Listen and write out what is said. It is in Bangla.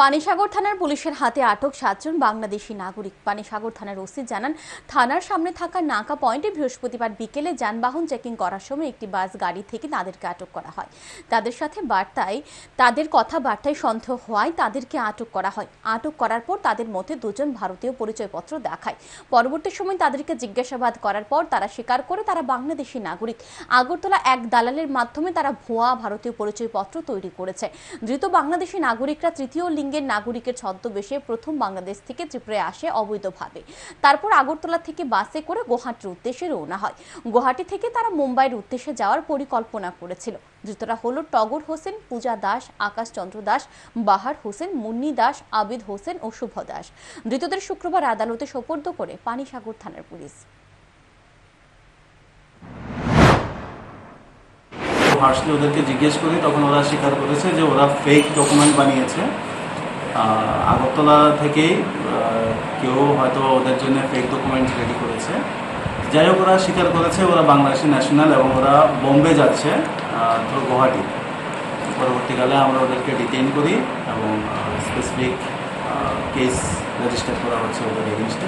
পানিসাগর থানার পুলিশের হাতে আটক সাতজন বাংলাদেশি নাগরিক। পানিসাগর থানার ওসি জানান, থানার সামনে থাকা নাকা পয়েন্টে বৃহস্পতিবার বিকেলে যানবাহন চেকিং করার সময় একটি বাস গাড়ি থেকে তাদেরকে আটক করা হয়। তাদের সাথে বার্তায়, তাদের কথাবার্তায় সন্দেহ হওয়ায় তাদেরকে আটক করা হয়। আটক করার পর তাদের মধ্যে দুজন ভারতীয় পরিচয়পত্র দেখায়। পরবর্তী সময় তাদেরকে জিজ্ঞাসাবাদ করার পর তারা স্বীকার করে তারা বাংলাদেশি নাগরিক। আগরতলা এক দালালের মাধ্যমে তারা ভুয়া ভারতীয় পরিচয়পত্র তৈরি করেছে। ধৃত বাংলাদেশি নাগরিকরা তৃতীয় লিঙ্গের নাগরিকের ছদ্মবেশে প্রথম বাংলাদেশ থেকে ত্রিপুরায় আসে অবৈধভাবে। তারপর আগরতলা থেকে বাসে করে গুয়াহাটির উদ্দেশ্যে রওনা হয়। গুয়াহাটি থেকে তারা মুম্বাইয়ের উদ্দেশ্যে যাওয়ার পরিকল্পনা করেছিল। ধৃতরা হলো টগর হোসেন, পূজা দাস আকাশ চন্দ্র দাস, বাহার হোসেন, মুন্নি দাস, আবিদ হোসেন ও শুভ দাস। ধৃতদের শুক্রবার আদালতে সোপর্দ করে পানিসাগর থানার পুলিশ। ওদেরকে জিজ্ঞেস করি, তখন ওরা স্বীকার করেছে যে ওরা ফেক ডকুমেন্ট বানিয়েছে। আগরতলা থেকেই কেউ হয়তো ওদের জন্য ফেক ডকুমেন্ট রেডি করেছে। যাই হোক, ওরা স্বীকার করেছে, ওরা বাংলাদেশি ন্যাশনাল এবং ওরা বোম্বে যাচ্ছে ধর গুয়াহাটি। পরবর্তীকালে আমরা ওদেরকে ডিটেইন করি এবং স্পেসিফিক কেস রেজিস্টার করা হচ্ছে ওদের এগেনস্টে